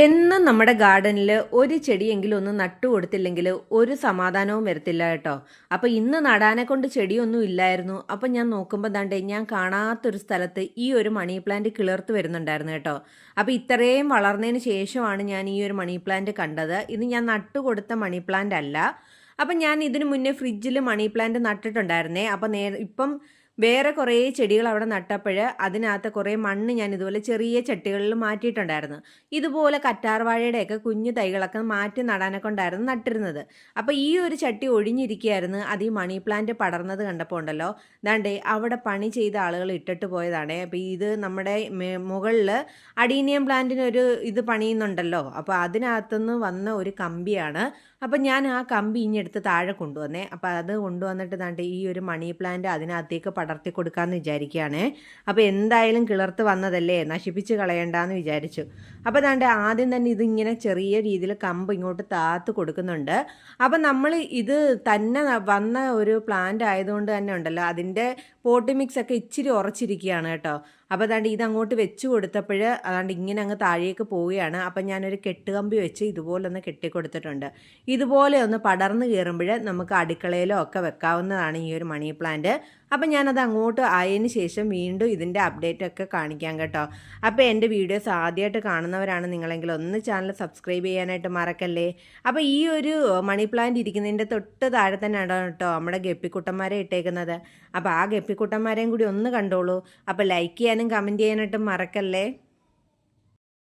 എന്നും നമ്മുടെ ഗാർഡനിൽ ഒരു ചെടിയെങ്കിലും ഒന്ന് നട്ടു കൊടുത്തില്ലെങ്കിൽ ഒരു സമാധാനവും വരത്തില്ല കേട്ടോ. അപ്പോൾ ഇന്ന് നടാനെ കൊണ്ട് ചെടിയൊന്നും ഇല്ലായിരുന്നു. അപ്പോൾ ഞാൻ നോക്കുമ്പോൾ ദാണ്ടേ ഞാൻ കാണാത്തൊരു സ്ഥലത്ത് ഈ ഒരു മണി പ്ലാന്റ് കിളിർത്ത് വരുന്നുണ്ടായിരുന്നു കേട്ടോ. അപ്പോൾ ഇത്രയും വളർന്നതിന് ശേഷമാണ് ഞാൻ ഈ ഒരു മണി പ്ലാന്റ് കണ്ടത്. ഇത് ഞാൻ നട്ടു കൊടുത്ത മണി പ്ലാന്റ് അല്ല. അപ്പം ഞാൻ ഇതിനു മുന്നേ ഫ്രിഡ്ജിൽ മണി പ്ലാന്റ് നട്ടിട്ടുണ്ടായിരുന്നേ. അപ്പം നേ ഇപ്പം വേറെ കുറേ ചെടികൾ അവിടെ നട്ടപ്പോൾ അതിനകത്ത് കുറേ മണ്ണ് ഞാൻ ഇതുപോലെ ചെറിയ ചട്ടികളിൽ മാറ്റിയിട്ടുണ്ടായിരുന്നു. ഇതുപോലെ കറ്റാർവാഴയുടെയൊക്കെ കുഞ്ഞു തൈകളൊക്കെ മാറ്റി നടാനൊക്കെ ഉണ്ടായിരുന്നു നട്ടിരുന്നത്. അപ്പോൾ ഈ ഒരു ചട്ടി ഒഴിഞ്ഞിരിക്കുകയായിരുന്നു അത് ഈ മണി പ്ലാന്റ് പടർന്നത് കണ്ടപ്പോൾ ഉണ്ടല്ലോ. ദാണ്ടേ അവിടെ പണി ചെയ്ത ആളുകൾ ഇട്ടിട്ട് പോയതാണ്. അപ്പോൾ ഇത് നമ്മുടെ മുകളിൽ പ്ലാന്റിന് ഒരു ഇത് പണിയുന്നുണ്ടല്ലോ. അപ്പോൾ അതിനകത്തുനിന്ന് വന്ന ഒരു കമ്പിയാണ്. അപ്പം ഞാൻ ആ കമ്പി ഇനി എടുത്ത് താഴെ കൊണ്ടുവന്നേ. അപ്പോൾ അത് കൊണ്ടുവന്നിട്ട് ദാണ്ട് ഈ ഒരു മണി പ്ലാന്റ് അതിനകത്തേക്ക് പടർത്തി കൊടുക്കാമെന്ന് വിചാരിക്കുകയാണ്. അപ്പോൾ എന്തായാലും കിളർത്ത് വന്നതല്ലേ? നശിപ്പിച്ച് കളയണ്ടെന്ന് വിചാരിച്ചു. അപ്പോൾ ദാണ്ട് ആദ്യം തന്നെ ഇതിങ്ങനെ ചെറിയ രീതിയിൽ കമ്പ് ഇങ്ങോട്ട് താത്ത് കൊടുക്കുന്നുണ്ട്. അപ്പം നമ്മൾ ഇത് തന്നെ വന്ന ഒരു പ്ലാന്റ് ആയതുകൊണ്ട് തന്നെ ഉണ്ടല്ലോ. അതിന്റെ പോട്ടി മിക്സ് ഒക്കെ ഇച്ചിരി ഉറച്ചിരിക്കുകയാണ് കേട്ടോ. അപ്പോൾ അതാണ്ട് ഇത് അങ്ങോട്ട് വെച്ച് കൊടുത്തപ്പോൾ അതാണ്ട് ഇങ്ങനെ അങ്ങ് താഴേക്ക് പോവുകയാണ്. അപ്പം ഞാനൊരു കെട്ടുകമ്പി വെച്ച് ഇതുപോലെ ഒന്ന് കെട്ടിക്കൊടുത്തിട്ടുണ്ട്. ഇതുപോലെ ഒന്ന് പടർന്നു കയറുമ്പോൾ നമുക്ക് അടുക്കളയിലോ ഒക്കെ വെക്കാവുന്നതാണ് ഈ ഒരു മണി പ്ലാന്റ്. അപ്പം ഞാനത് അങ്ങോട്ട് ആയതിന് ശേഷം വീണ്ടും ഇതിന്റെ അപ്ഡേറ്റ് ഒക്കെ കാണിക്കാം കേട്ടോ. അപ്പോൾ എന്റെ വീഡിയോസ് ആദ്യമായിട്ട് കാണുന്നവരാണ് നിങ്ങളെങ്കിൽ ഒന്ന് ചാനൽ സബ്സ്ക്രൈബ് ചെയ്യാനായിട്ട് മറക്കല്ലേ? അപ്പോൾ ഈ ഒരു മണി പ്ലാന്റ് ഇരിക്കുന്നതിന്റെ തൊട്ട് താഴെ തന്നെയാണ് കേട്ടോ നമ്മുടെ ഗപ്പിക്കുട്ടന്മാരെ ഇട്ടേക്കുന്നത്. അപ്പോൾ ആ ഗപ്പിക്കുട്ടന്മാരെയും കൂടി ഒന്ന് കണ്ടോളൂ. അപ്പോൾ ലൈക്ക് ചെയ്യാനും കമന്റ് ചെയ്യാനായിട്ടും മറക്കല്ലേ?